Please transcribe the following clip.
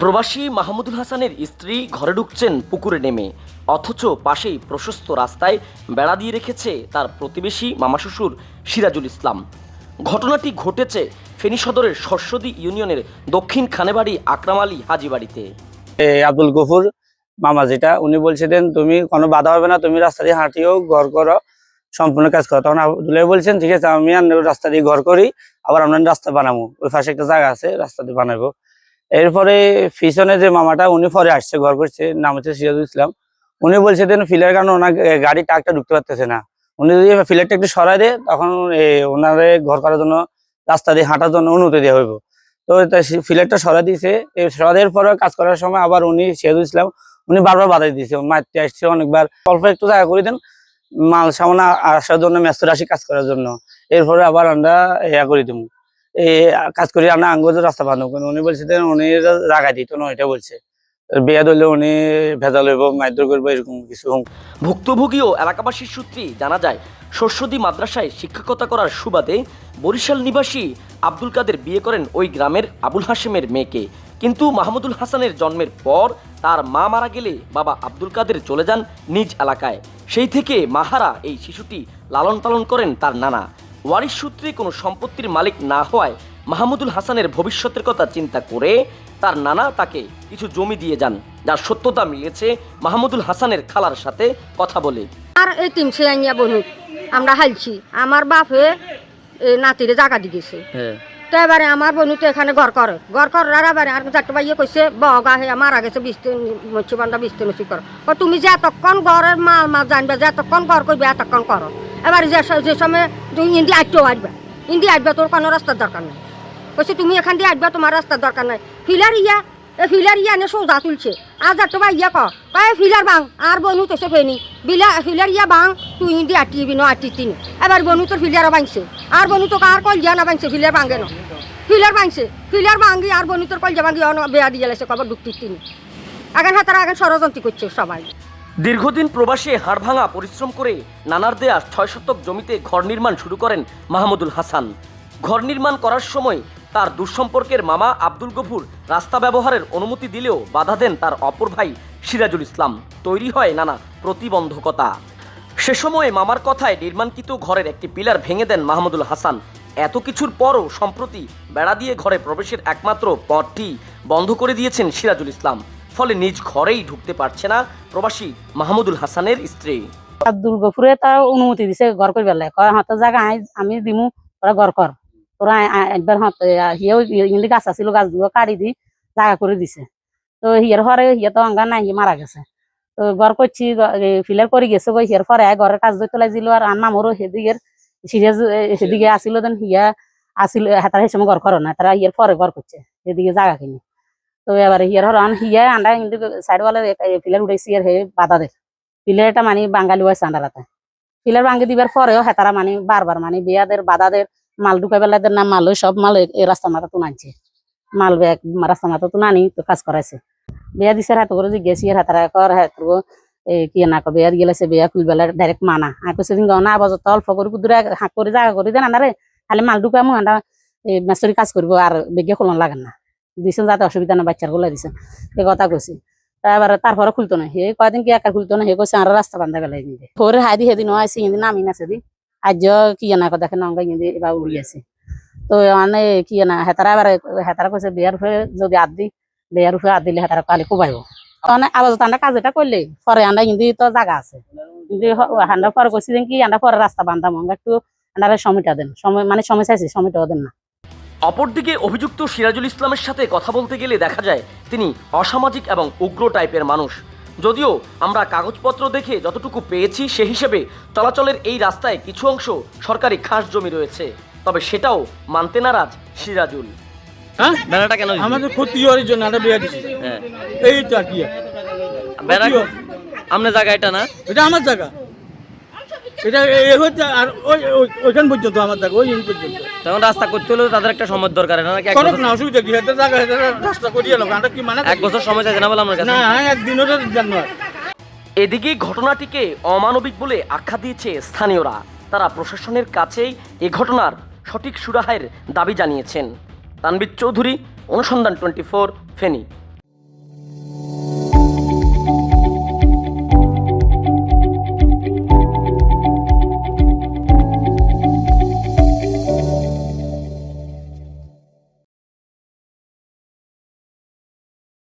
প্রবাসী মাহমুদুল হাসানের স্ত্রী ঘরে ঢুকছেন পুকুরে নেমে। অথচ পাশেই প্রশস্ত রাস্তায় বেড়া দিয়ে রেখেছে তার প্রতিবেশী মামা শ্বশুর সিরাজুল ইসলাম। ঘটনাটি ঘটেছে ফেনী সদরের শস্যদী ইউনিয়নের দক্ষিণ খানেবাড়ি আকরাম আলী হাজিবাড়িতে এ, আব্দুল গফুর মামা যেটা উনি বলছিলেন তুমি কোনো বাধা হবে না তুমি রাস্তা দিয়ে হাঁটিও ঘর করো সম্পূর্ণ কাজ করো। তখন আব্দুল্লাহ বলছেন ঠিক আছে আমি রাস্তা দিয়ে ঘর করি আবার আমরা রাস্তা বানাবো। ওই পাশে একটা জায়গা আছে রাস্তা দিয়ে বানাবো। এরপরে পিছনে যে মামাটা, উনি পরে আসছে, ঘর করছে, নাম হচ্ছে সিরাজুল ইসলাম। উনি বলছিলেন ফিলের কারণে ওনার গাড়ি টাকটা ঢুকতে পারতেছে না? উনি যদি ফিলেরটা একটু সরাই দেয়, তখন ওনারে ঘর করার জন্য, রাস্তা দিয়ে হাঁটার জন্য অনুমতি দেওয়া হইব। তো ফিলেটটা সরা দিয়েছে। সরা দেওয়ার পরে কাজ করার সময় আবার উনি সিরাজুল ইসলাম, উনি বারবার বাধা দিয়েছে। মারতে আসছে অনেকবার। অল্প একটু জায়গা করে দেন, মাল সামনে আসার জন্য মেস্তর আসি কাজ করার জন্য। এরপরে আবার আমরা ইয়া করে দিব। কাজ করি, আমরা আঙ্গুজ রাস্তা বান্ধব করি উনি বলছিলেন উনি জায়গা দিত না এটা বলছে। বিয়া ধরলে উনি ভেজাল হইব, মারধর করব, এরকম কিছু ভুক্তভোগী ও এলাকাবাসীর সূত্রে জানা যায় শস্যদী মাদ্রাসায় শিক্ষকতা করার সুবাদে বরিশাল নিবাসী আব্দুল কাদের বিয়ে করেন ওই গ্রামের আবুল হাশেমের মেয়েকে। কিন্তু মাহমুদুল হাসানের জন্মের পর তার মা মারা গেলে বাবা আব্দুল কাদের চলে যান নিজ এলাকায়। সেই থেকে মাহারা এই শিশুটি লালন পালন করেন তার নানা। ওয়ারিশ সূত্রে কোনো সম্পত্তির মালিক না হওয়ায় মাহমুদুল হাসানের ভবিষ্যতের কথা চিন্তা করে তার নানা তাকে কিছু জমি দিয়ে যান যার সত্যতা মিলেছে মাহমুদুল হাসানের খালার সাথে কথা বলে। আর এই তিন সে বনু আমরা হালছি আমার বাপে এ নাতিরে জাগা দি গেছে। তো এবারে আমার বনু তো এখানে ঘর করে ঘর করার এবারে আর চারটে বাইয়ে কইছে বগা হে মারা গেছে বিস্তি মচ্ছি বান্ধা বিস্তি নসি করো ও তুমি যে এতক্ষণ ঘরের মাল মাল জানবে যে এতক্ষণ ঘর করবে এতক্ষণ করো। এবারে যে যে সময় তুমি ইন্দি আটটেও আসবে। ইন্দি আসবে, তোর কোনো রাস্তার দরকার নাই। কইছে, তুমি এখান দিয়ে আসবে, তোমার রাস্তার দরকার নাই। ফিলার ইয়া, এ ফিলার ইয়া নে সোজা তুলছে। আজ একটু বা ইয়া কয় ফিলার বাং, আর বনু তো সে ফেনি। বিলা, ফিলার ইয়া বাং, তুই ইন্দি আটিবি ন আটি তিনি। এবার বনু তোর ফিলারও বাংছে। আর বনু তো আর কল না বাংছে, ফিলার বাঙ্গে ন। ফিলার বাংছে, ফিলার বাঙ্গি আর বনু তোর কলজা বাঙ্গি অন, বেয়া দিয়ে গেছে, কবার ঢুকতি তিনি। এখন হাতারা এখন ষড়যন্ত্র করছে সবাই। দীর্ঘদিন প্রবাসে হাড়ভাঙা পরিশ্রম করে নানার দেয়া ছয় শতক জমিতে ঘর নির্মাণ শুরু করেন মাহমুদুল হাসান। ঘর নির্মাণ করার সময় তার দুঃসম্পর্কের মামা আব্দুল গফুর রাস্তা ব্যবহারের অনুমতি দিলেও বাধা দেন তার অপর ভাই সিরাজুল ইসলাম। তৈরি হয় নানা প্রতিবন্ধকতা। সে সময়ে মামার কথায় নির্মাণকৃত ঘরের একটি পিলার ভেঙে দেন মাহমুদুল হাসান। এত কিছুর পরও সম্প্রতি বেড়া দিয়ে ঘরে প্রবেশের একমাত্র পথটি বন্ধ করে দিয়েছেন সিরাজুল ইসলাম। ফলে নিজ ঘরেই ঢুকতে পারছে না প্রবাসী মাহমুদুল হাসানের স্ত্রী। আব্দুল গফুরে তার অনুমতি দিছে ঘর করি বেলায় কয় হাতে জায়গা আই আমি দিমু তোরা ঘর কর। আই- একবার হাত হিয়েও ইংলি গাছ আছিল গাছ দুটো কাটি দি জায়গা করে দিছে। তো হিয়ার পরে হিয়া তো অঙ্গা নাই হিয়ে মারা গেছে। তো ঘর করছি ফিলার করে গেছে গই হিয়ার পরে ঘরের কাজ ধরতে লাগছিল আর আন্না মোরও সেদিকের সিরিয়াস সেদিকে আসিল দেন হিয়া আসিল হাতার সময় ঘর করো না তারা হিয়ার পরে ঘর করছে সেদিকে জায়গা কিনে। তো এবারে হিয়ার হরান হিয়া আন্ডা কিন্তু সাইড ওয়ালে ফিলার উঠাইছি আর হে বাধা দে। পিলারটা মানে বাঙালি ওয়াইস আন্ডারাতে পিলার ভাঙ্গি দিবার পরেও হেতারা মানে বারবার মানে বিয়াদের বাদাদের মাল ঢুকাই বেলাদের না, মাল সব মাল এই রাস্তা মাথা তো আনছে মাল ব্যাগ রাস্তা মাথা তো আনি তো কাজ করাইছে। বিয়া দিছে হাত করে গেছি আর হাতারা কর হাত কি না কবে বিয়া গেলেছে বিয়া খুল বেলা ডাইরেক্ট মানা। আর কইছে দিন না বাজত অল্প করে কুদুরে হাঁক করে জায়গা করে দেন আনারে খালি মাল ঢুকামু, আন্ডা এই মেসরি কাজ করব, আর বেগে খোলন লাগান না। দিছেন যাতে অসুবিধা না বাচ্চারগুলো দিছেন। এই কথা কইছি। তারপরে তারপরে খুলতো না। হে কয়দিন কি একা খুলতো না? হে কইছে আর রাস্তা বান্ধা গেলে ইন্দি পরে হাইদি হেদিন আইসি ইন্দি নামি নাছে দি আজ কি না দেখে নঙ্গা ইন্দি এবার উড়ি আছে তো মানে কি না হেতারা এবার, হেতারা কইছে, বিয়ার হয়ে যদি আদ দি, বিয়ার হয়ে আদ দিলে হেতারা কালি কুবাইব। মানে আবার আন্ডা কাজ এটা করলে, পরে আন্ডা ইন্দি তো জায়গা আছে। কিন্তু হান্ডা পরে কইছি কি আন্ডা পরে রাস্তা বান্ধা মঙ্গা একটু আন্ডারে সময়টা দেন। সময় মানে সময় চাইছি, সময়টাও দেন না। অপরদিকে অভিযুক্ত সিরাজুল ইসলামের সাথে কথা বলতে গেলে দেখা যায় তিনি অসামাজিক এবং উগ্র টাইপের মানুষ। যদিও আমরা কাগজপত্র দেখে যতটুকু পেয়েছি সে হিসেবে চলাচলের এই রাস্তায় কিছু অংশ সরকারি খাস জমি রয়েছে তবে সেটাও মানতে নারাজ সিরাজুল। হ্যাঁ? বেড়াটা কেন আমাদের ক্ষতি হওয়ার জন্য একটা বিয়া দিছি। হ্যাঁ। কি। বেড়া আপনার জায়গা এটা না? এটা আমার জায়গা। এটা এ- এ হচ্ছে আর ওই ওই- ওইখান পর্যন্ত আমার জায়গা ওই পর্যন্ত। তখন রাস্তা করতে হলেও তাদের একটা সময় দরকার নাকি করক না অসুবিধা কি? হাতে জায়গা রাস্তা করিয়ে লোক আমরা কি মানে এক বছর সময় চাইছে না বলে আমার না হ্যাঁ একদিনও জানো এদিকে ঘটনাটিকে অমানবিক বলে আখ্যা দিয়েছে স্থানীয়রা। তারা প্রশাসনের কাছেই এ ঘটনার সঠিক সুরাহের দাবি জানিয়েছেন। তানবির চৌধুরী অনুসন্ধান টোয়েন্টি ফোর ফেনী।